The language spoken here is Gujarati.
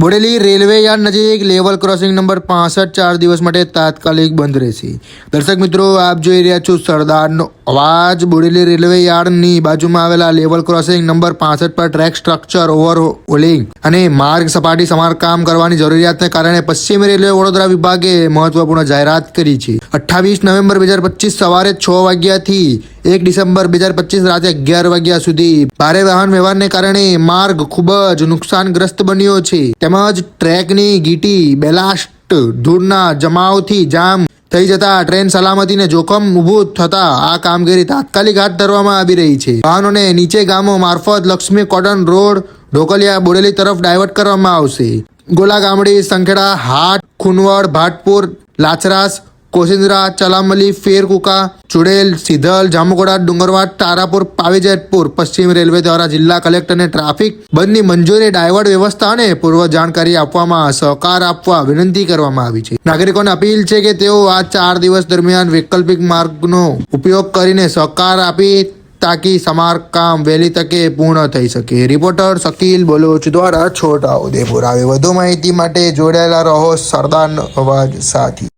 બોડેલી રેલવે યાર્ડ નજીક લેવલ ક્રોસિંગ નંબર પાસઠ ચાર દિવસ માટે તાત્કાલિક બંધ રહેશે. દર્શક મિત્રો, આપ જોઈ રહ્યા છો સરદારનો અવાજ. બોડેલી રેલવે યાર્ડની બાજુમાં આવેલા લેવલ ક્રોસિંગ નંબર પાસઠ પર ટ્રેક સ્ટ્રક્ચર ઓવરહોલિંગ અને માર્ગ સપાટી સમારકામ કરવાની જરૂરિયાતને કારણે પશ્ચિમ રેલવે વડોદરા વિભાગે મહત્વપૂર્ણ જાહેરાત કરી છે. અઠ્ઠાવીસ નવેમ્બર બે સવારે છ વાગ્યાથી એક ડિસેમ્બર બે હજાર પચીસ રાતે અગિયાર વાગ્યા સુધી ભારે વાહન વ્યવહારને કારણે માર્ગ ખૂબ જ નુકસાનગ્રસ્ત બન્યો છે. તેમજ ટ્રેકની ગીટી, બેલાસ્ટ, ધૂળના જમાવથી જામ થઈ જતા ટ્રેન સલામતીને જોખમ ઊભું થતા આ કામગીરી તાત્કાલિક હાથ ધરવામાં આવી રહી છે. વાહનોને નીચે ગામો મારફત લક્ષ્મી કોટન રોડ, ઢોકલિયા બોડેલી તરફ ડાયવર્ટ કરવામાં આવશે. ગોલા ગામડી, સંખેડા, હાટ, ખુનવડ, ભાટપુર, લાચરાસ કોસિંદ્રા ચલામલી, ફેરકુકા, ચુડેલ, સિધલ, જામુગોડા, ડુંગરવાડ, તારાપુર, પાવીજેતપુર, પશ્ચિમ રેલવે દ્વારા જિલ્લા કલેક્ટરને ટ્રાફિક બંધની મંજૂરી ડાયવર્ટ વ્યવસ્થા અને પૂર્વ જાણકારી આપવામાં, સહકાર આપવા વિનંતી કરવામાં આવી છે. નાગરિકોને અપીલ છે કે તેઓ આ ચાર દિવસ દરમિયાન વૈકલ્પિક માર્ગનો ઉપયોગ કરીને સહકાર આપી તાકી સમારકામ વહેલી તકે પૂર્ણ થઈ શકે. રિપોર્ટર શકીલ બલોચ દ્વારા છોટા ઉદેપુર. આવે વધુ માહિતી માટે જોડાયેલા રહો સરદાર અવાજ સાથી.